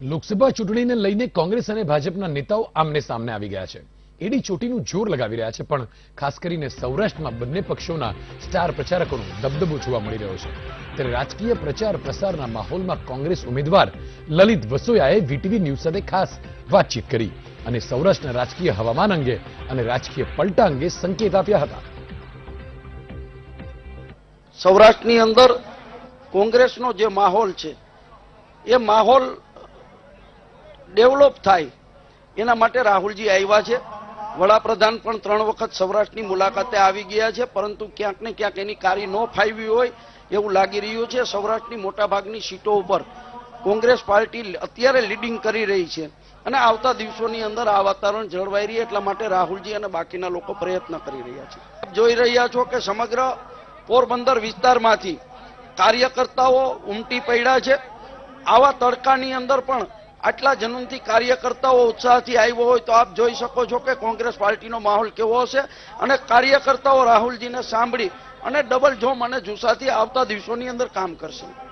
લોકસભા ચૂંટણીને લઈને કોંગ્રેસ અને ભાજપના નેતાઓ આમને સામને આવી ગયા છે. એડી ચોટીનું જોર લગાવી રહ્યા છે, પણ ખાસ કરીને સૌરાષ્ટ્રમાં બંને પક્ષોના સ્ટાર પ્રચારકોનો દબદબો જોવા મળી રહ્યો છે. ત્યારે રાજકીય પ્રચાર પ્રસારના માહોલમાં કોંગ્રેસ ઉમેદવાર લલિત વસોયાએ વીટીવી ન્યૂઝ સાથે ખાસ વાતચીત કરી અને સૌરાષ્ટ્રના રાજકીય હવામાન અંગે અને રાજકીય પલટા અંગે સંકેત આપ્યા હતા. સૌરાષ્ટ્રની અંદર કોંગ્રેસનો જે માહોલ છે, એ માહોલ ડેવલપ થાય. એના માટે રાહુલજી આવ્યા છે. વડાપ્રધાન પણ ત્રણ વખત સૌરાષ્ટ્રની મુલાકાતે આવી ગયા છે, પરંતુ ક્યાંક ને ક્યાંક એની કારી ન ફાવી હોય એવું લાગી રહ્યું છે સૌરાષ્ટ્રની મોટાભાગની સીટો ઉપર. કોંગ્રેસ પાર્ટી અત્યારે લીડિંગ કરી રહી છે અને આવતા દિવસોની અંદર આ વાતાવરણ જળવાઈ રહી એટલા માટે રાહુલજી અને બાકીના લોકો પ્રયત્ન કરી રહ્યા છે. જોઈ રહ્યા છો કે સમગ્ર પોરબંદર વિસ્તારમાંથી કાર્યકર્તાઓ ઉમટી પડ્યા છે. આવા તડકાની અંદર પણ આટલા જનનથી કાર્યકર્તાઓ ઉત્સાહથી આવ્યો હોય તો આપ જોઈ શકો છો કે કોંગ્રેસ પાર્ટીનો માહોલ કેવો હશે. અને કાર્યકર્તાઓ રાહુલજીને સાંભળી અને ડબલ જોમ અને જુસ્સાથી આવતા દિવસોની અંદર કામ કરશે.